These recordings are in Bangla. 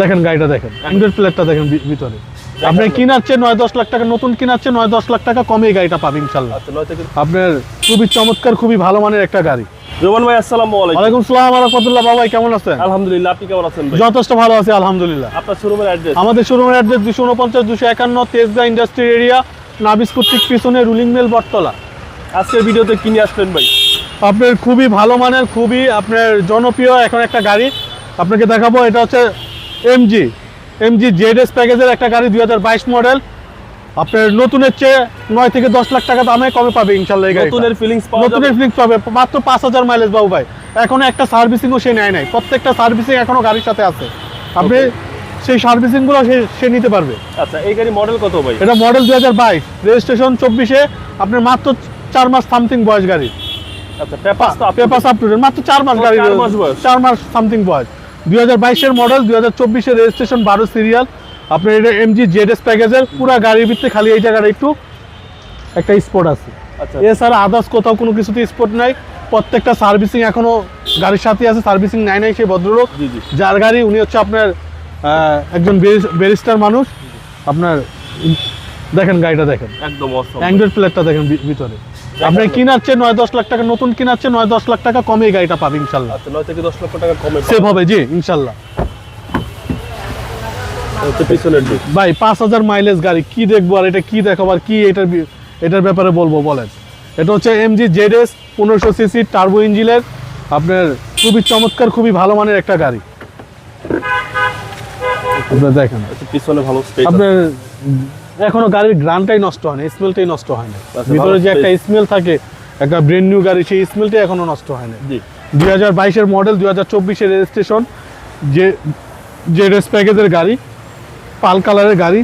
দেখেন গাড়িটা দেখেন অ্যান্ড্রয়েড প্লেটটা দেখেন ভিতরে। আপনি কিনাচ্ছে নয় দশ লাখ টাকা নতুন কিনাচ্ছে নয় দশ লাখ টাকা কমে গাড়িটা পাবেন ইনশাল্লাহ। আচ্ছা আপনার খুবই চমৎকার খুবই ভালো মানের একটা গাড়ি। রোমান ভাই আসসালামু আলাইকুম। ওয়ালাইকুম সালাম রহমতুল্লাহ। বাবাই কেমন আছেন? আলহামদুলিল্লাহ আপনি কেমন আছেন ভাই? যথেষ্ট ভালো আছি আলহামদুলিল্লাহ। আপনার শোরুমের অ্যাড্রেস আমাদের অ্যাড্রেস ইন্ডাস্ট্রি এরিয়া পিছনে রুলিং মিল বটতলা। আজকের ভিডিওতে কিনে আসলেন ভাই? আপনার খুবই ভালো মানের খুবই আপনার জনপ্রিয় এখন একটা গাড়ি। আপনাকে দেখাবো এটা হচ্ছে এমজি এমজি জেড এস প্যাকেজের একটা গাড়ি দুই মডেল। আপনার নতুনের চেয়ে নয় থেকে দশ লাখ টাকা দামে কমে পাবে ইনশাল্লাহ নতুনের ফিলিংস নতুনের ফিলিংস পাবে। মাত্র পাঁচ হাজার মাইলেজ বাবু ভাই। এখনও একটা সার্ভিসিংও সে নেয় নাই। প্রত্যেকটা সার্ভিসিং এখনও গাড়ির সাথে আছে। আপনি সেই সার্ভিসিংগুলো সে সে নিতে পারবে। আচ্ছা এই গাড়ি মডেল কত ভাই? এটা মডেল দুই হাজার বাইশ। রেজিস্ট্রেশন চব্বিশে। আপনার মাত্র চার মাস সামথিং বয়স গাড়ি আচ্ছা পেপার পেপার আপ টু মাত্র চার মাস গাড়ি চার মাস সামথিং বয়স। দুই হাজার বাইশের মডেল দুই হাজার চব্বিশের রেজিস্ট্রেশন বারো সিরিয়াল আপনার এটা এমজি জেড এস প্যাকেজের পুরো গাড়ির ভিতরে খালি এই জায়গাটা একটু একটা স্পট আছে। আচ্ছা। এছাড়া আদার্স কোথাও কোনো কিছুতে স্পট নাই। প্রত্যেকটা সার্ভিসিং এখনও গাড়ির সাথে আছে সার্ভিসিং নাই নাই সেই ভদ্রলোক। যার গাড়ি উনি হচ্ছে আপনার একজন ব্যারিস্টার মানুষ। আপনার দেখেন গাড়িটা দেখেন। একদম অ্যান্ড্রয়েড প্লেটটা দেখেন ভিতরে। আপনি কিনাচ্ছে নয় দশ লাখ টাকা নতুন কিনাচ্ছে নয় দশ লাখ টাকা কমে গাড়িটা পাবে ইনশাল্লাহ। আচ্ছা নয় থেকে দশ লক্ষ টাকা কমে সেভ হবে জি ইনশাল্লাহ। ভাই পাঁচ হাজার মাইলেজ গাড়ি কি দেখব আর এটা কি দেখাবো আর কি এটার এটার ব্যাপারে বলব বলেন। এটা হচ্ছে এমজি জেড এস পনেরোশো সিসি টার্বো ইঞ্জিনের আপনার খুবই চমৎকার খুবই ভালো মানের একটা গাড়ি। আপনার দেখেন। পিছনে ভালো আপনার এখনও গাড়ির গ্রানটাই নষ্ট হয় না স্মেলটাই নষ্ট হয় না। আচ্ছা, ভিতরে যে একটা স্মেল থাকে একটা ব্রেন্ড নিউ গাড়ি সেই স্মেলটাই এখনও নষ্ট হয় না। জি। দুই হাজার বাইশের মডেল দুই হাজার চব্বিশের রেজিস্ট্রেশন যে যে রেস প্যাকেজের গাড়ি পাল কালারের গাড়ি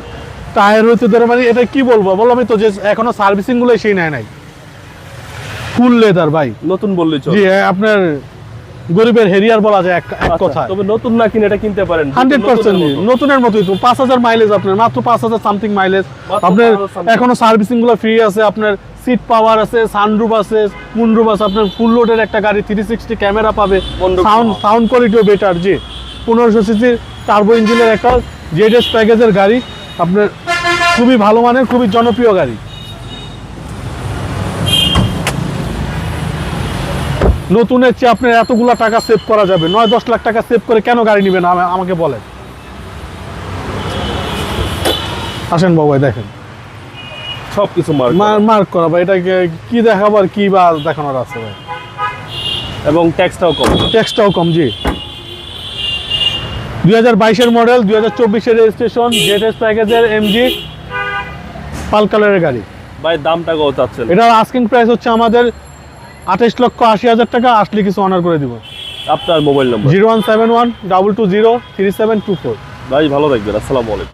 টায়ার হইতে ধরে মানে এটা কি বলব? বলো আমি তো যে এখনও সার্ভিসিংগুলো সেই নেয় নাই। ফুল লেদার ভাই। নতুন বললেই চলে। জি আপনার গরিবের হেরিয়ার বলা যায় এক আচ্ছা, কথা তবে নতুন না কিনে এটা কিনতে পারেন হান্ড্রেড নতুনের পার্সেন্ট। নতুনের মতোই তো পাঁচ হাজার মাইলেজ আপনার মাত্র পাঁচ হাজার সামথিং মাইলেজ আপনার এখনও সার্ভিসিংগুলো ফ্রি আছে আপনার সিট পাওয়ার আছে সানরুফ আছে মুনরুফ আছে আপনার ফুল লোডের একটা গাড়ি থ্রি সিক্সটি ক্যামেরা পাবে। সাউন্ড সাউন্ড কোয়ালিটিও বেটার জি। পনেরোশো সিসি টার্বো ইঞ্জিনের একটা জেড এস প্যাকেজের গাড়ি। আপনার খুবই ভালো মানের খুবই জনপ্রিয় গাড়ি। নতুনের চেয়ে আপনার এতগুলা টাকা সেভ করা যাবে। নয় দশ লাখ টাকা সেভ করে কেন গাড়ি নেবেন? আমা- আমাকে বলেন। আসেন বাবাই দেখেন। সব কিছু মার্ক মার্ক করা ভাই এটাকে কি দেখাবার কি বা দেখানোর আছে ভাই? এবং ট্যাক্সটাও কম। ট্যাক্সটাও কম জি। দুই হাজার বাইশের মডেল দুই হাজার চব্বিশের রেজিস্ট্রেশন জেড এস প্যাকেজের এমজি পাল কালারের গাড়ি। ভাই দামটা কত চাচ্ছেন? এটার আস্কিং প্রাইস হচ্ছে আমাদের আঠাশ লক্ষ আশি হাজার টাকা আসলে কিছু অনার করে দিব। আপনার mobile number zero one seven one double two zero three seven two four ভাই ভালো থাকবেন আসসালামু আলাইকুম।